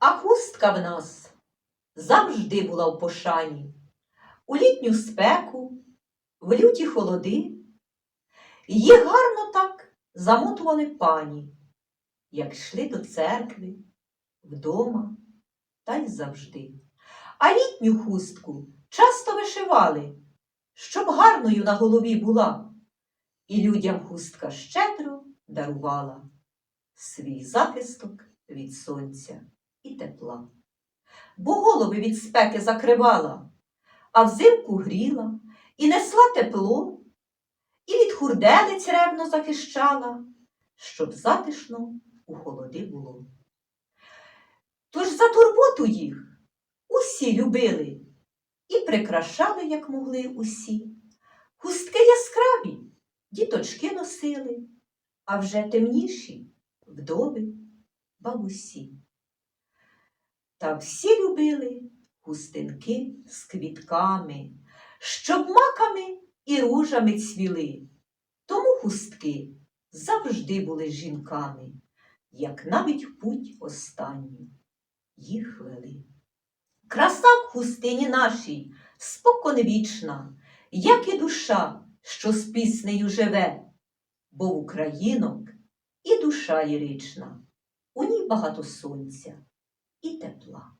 А хустка в нас завжди була в пошані. У літню спеку, в люті холоди. Її гарно так замотували пані, як йшли до церкви, вдома та й завжди. А літню хустку часто вишивали, щоб гарною на голові була, і людям хустка щедро дарувала свій захисток від сонця тепла. Бо голови від спеки закривала, а взимку гріла і несла тепло, і від хурделиць ревно захищала, щоб затишно у холоди було. Тож за турботу їх усі любили і прикрашали, як могли усі. Хустки яскраві діточки носили, а вже темніші вдови, бабусі. Та всі любили хустинки з квітками, щоб маками і ружами цвіли. Тому хустки завжди були жінками, як навіть в путь останню їх вели. Краса в хустині нашій споконвічна, як і душа, що з піснею живе, бо в українок і душа лірична, у ній багато сонця і тепла.